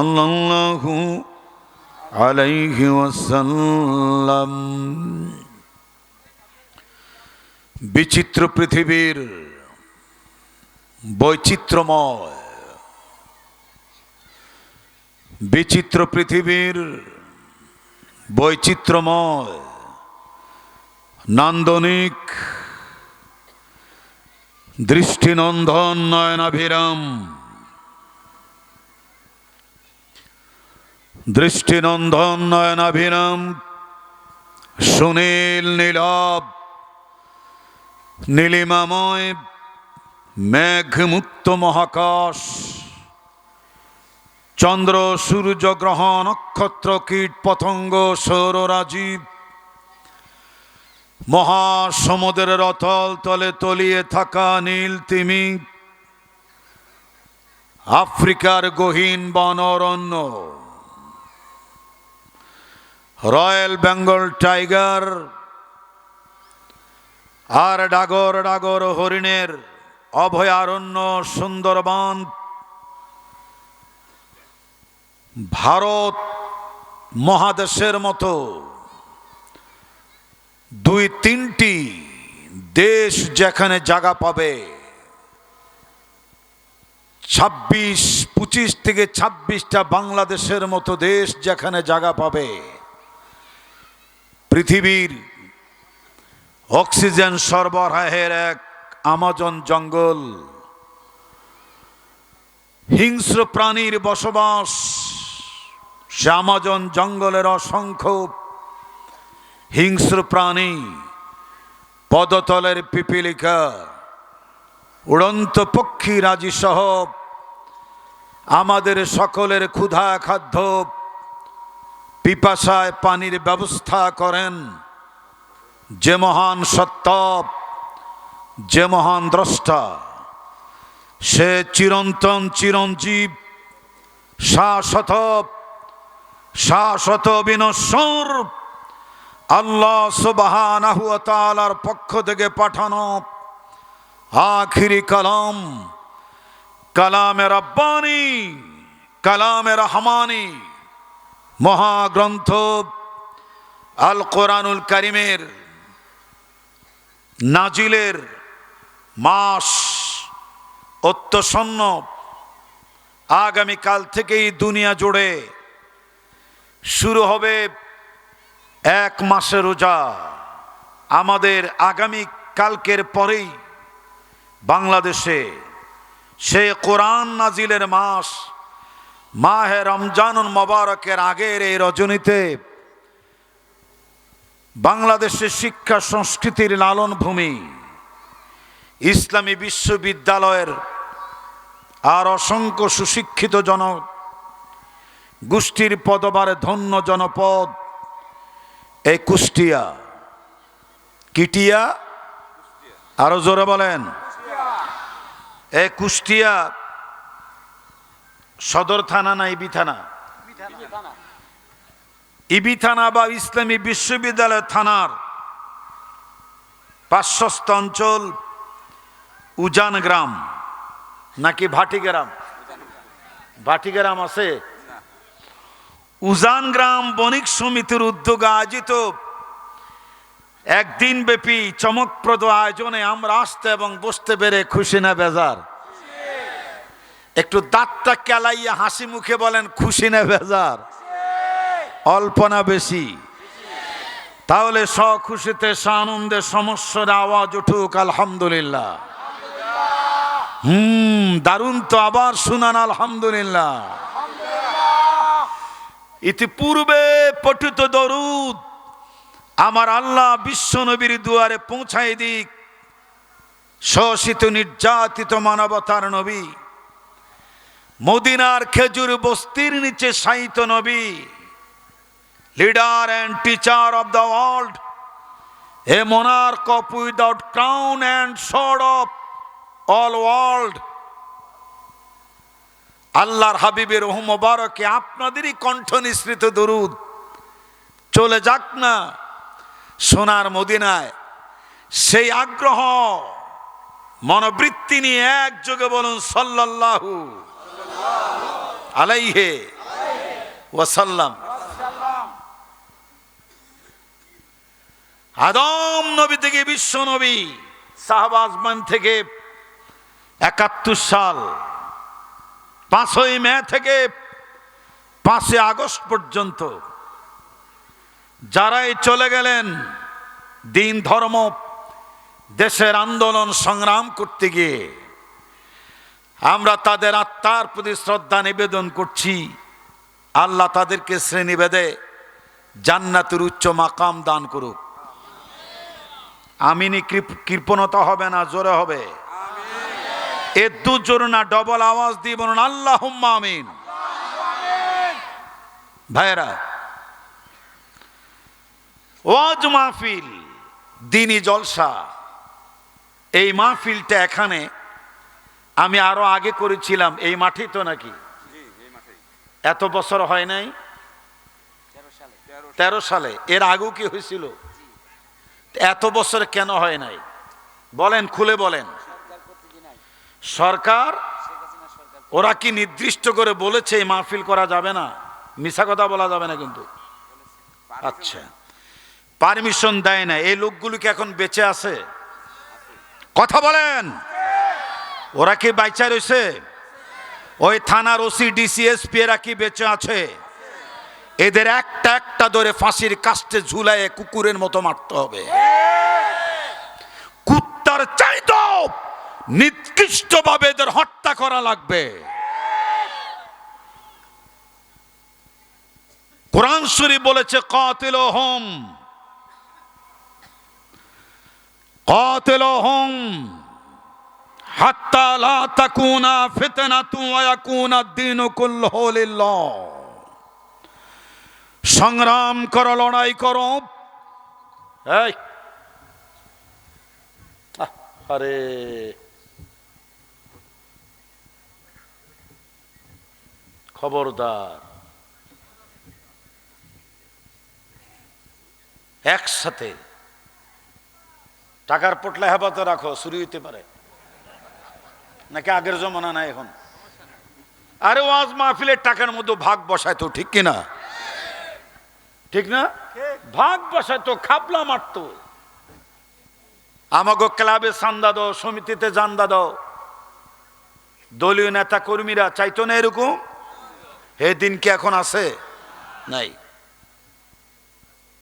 সাল্লাল্লাহু আলাইহি ওয়াসাল্লাম। বিচিত্র পৃথিবীর বৈচিত্র্যময় বিচিত্র পৃথিবীর বৈচিত্র্যময় নান্দনিক দৃষ্টিনন্দন নয়নাভিরাম দৃষ্টিনন্দন নয়নাভিরাম সুনীল নীলব নীলিমাময় মেঘমুক্ত মহাকাশ চন্দ্র সূর্য গ্রহ নক্ষত্র কীট পতঙ্গ সৌররাজীব মহাসমুদ্রের অতল তলে তলিয়ে থাকা নীল তিমি আফ্রিকার গহীন বন অরণ্য রয়্যাল বেঙ্গল টাইগার, আর ডাগর ডাগর হরিণের অভয়ারণ্য সুন্দরবন, ভারত মহাদেশের মতো দুই তিনটি দেশ যেখানে জায়গা পাবে। ছাব্বিশ, পঁচিশ থেকে ছাব্বিশটা বাংলাদেশের মতো দেশ যেখানে জায়গা পাবে। পৃথিবীর অক্সিজেন সরবরাহের এক আমাজন জঙ্গল। হিংস্র প্রাণীর বসবাস, সে আমাজন জঙ্গলের অসংখ্য হিংস্র প্রাণী, পদতলের পিপিলিকা, উড়ন্ত পক্ষী রাজি সহ আমাদের সকলের ক্ষুধা খাদ্য পিপাসায় পানির ব্যবস্থা করেন। যে মহান সত্য যে মহান দ্রষ্টা, সে চিরন্তন চিরঞ্জীব, শাশ্বত শাশ্বত বিনশ্বর, আল্লাহ সুবাহানাহু তাআলার পক্ষ থেকে পাঠানো আখিরি কালাম, কালামে রব্বানি, কালামে রহমানি। মহাগ্রন্থ আল কোরআনুল করিমের নাজিলের মাস অত্যসন্ন। আগামীকাল থেকেই দুনিয়া জুড়ে শুরু হবে এক মাসের রোজা। আমাদের আগামী কালকের পরেই বাংলাদেশে সে কোরআন নাজিলের মাস মাহে রমজানুল মোবারকের আগের এই রজনীতে বাংলাদেশের শিক্ষা সংস্কৃতির লালন ভূমি, ইসলামী বিশ্ববিদ্যালয়ের আর অসংখ্য সুশিক্ষিত জন গোষ্ঠীর পদবারে ধন্য জনপদ, এই কুষ্টিয়া। কিটিয়া? আরও জোরে বলেন। এ কুষ্টিয়া সদর থানা না ইবি থানা? ইবি থানা বা ইসলামী বিশ্ববিদ্যালয় থানার পার্শ্বস্থ অঞ্চল উজান গ্রাম, নাকি ভাটি গ্রাম ভাটি গ্রাম আছে? উজান গ্রাম বণিক সমিতির উদ্যোগে আয়োজিত একদিন ব্যাপী চমকপ্রদ আয়োজনে আমরা আসতে এবং বসতে পেরে খুশি না বেজার। একটু দাঁতটা কেলাইয়া হাসি মুখে বলেন, খুশি না বেজার? অল্প না বেশি। তাহলে স খুশিতে স আনন্দে সমস্যার আওয়াজ উঠুক, আলহামদুলিল্লাহ। হুম, দারুণ তো আবার শুনান, আলহামদুলিল্লাহ। ইতিপূর্বে পঠিত দরুদ আমার আল্লাহ বিশ্ব নবীর দুয়ারে পৌঁছাই দিক। শোষিত, নির্যাতিত, মানবতার নবী। মদিনার খেজুর বস্তির নিচে সাহিত্য নবী leader and teacher of the world a monarch of without crown and sword of all world আল্লাহর হাবিবের মোবারকে আপনাদেরই কণ্ঠ নিঃসৃত দরুদ। চলে যাক না সোনার মদিনায়। সেই আগ্রহ, মনোবৃত্তি নিয়ে একযোগে বলুন সাল্লাল্লাহু আলাইহে ওয়াসাল্লাম। আদম নবী থেকে বিশ্ব নবী শাহবাজমান থেকে একাত্তর সাল, পাঁচই মে থেকে পাঁচই আগস্ট পর্যন্ত যারাই চলে গেলেন দিন ধর্ম, দেশের আন্দোলন সংগ্রাম করতে গিয়ে আমরা তাদের আত্মার প্রতি শ্রদ্ধা নিবেদন করছি। আল্লাহ তাদেরকে শ্রেণীভেদে জান্নাতের উচ্চ মাকাম দান করুক। আমিনি কৃপ- কৃপণতা হবে না, জোরে হবে। এ দু জোর না ডবল আওয়াজ দিয়ে বলুন আল্লাহ আমিন। ভাইরা ওয়াজ মাহফিল, দিনী জলসা, এই মাহফিলটা এখানে আমি আরও আগে করেছিলাম এই মাঠেই তো নাকি? এত বছর হয় নাই? তেরো সালে। এর আগেও কি হয়েছিল? এত বছর কেন হয় নাই? বলেন খুলে বলেন। সরকার ওরা কি নির্দিষ্ট করে বলেছে এই মাহফিল করা যাবে না? মিশা কথা বলা যাবে না কিন্তু। আচ্ছা। পারমিশন দেয় না। এই লোকগুলো কি এখন বেঁচে আছে। কথা বলেন। ওরা কি বাইচা রয়েছে? ওই থানার ওসি ডিসিএসপি এরা কি বেঁচে আছে? এদের একটা একটা ধরে ফাঁসির কাস্টে ঝুলাইয়ে কুকুরের মতো মারতে হবে। কুত্তার চাইতো নিকৃষ্টভাবে এদের হত্যা করা লাগবে। কোরআন শরীফ বলেছে কাতিল হোম কাতিল হোম সংগ্রাম করো লড়াই করো। আরে। খবরদার। একসাথে টাকার পোটলা হেফাজতে রাখো চুরি হইতে পারে। নাকি আগের জমানা না এখন? আরে ওয়াজ মাহফিলের টাকার মধ্যে ভাগ বসায় তো, ঠিক কিনা? ঠিক না? ভাগ বসায় তো খাপলা মারতো। আমাগো ক্লাবে চান্দা দাও, সমিতিতে জান্দা দাও। দলীয় নেতা কর্মীরা চাইতো না এরকম? দিন কি এখন আছে? নাই।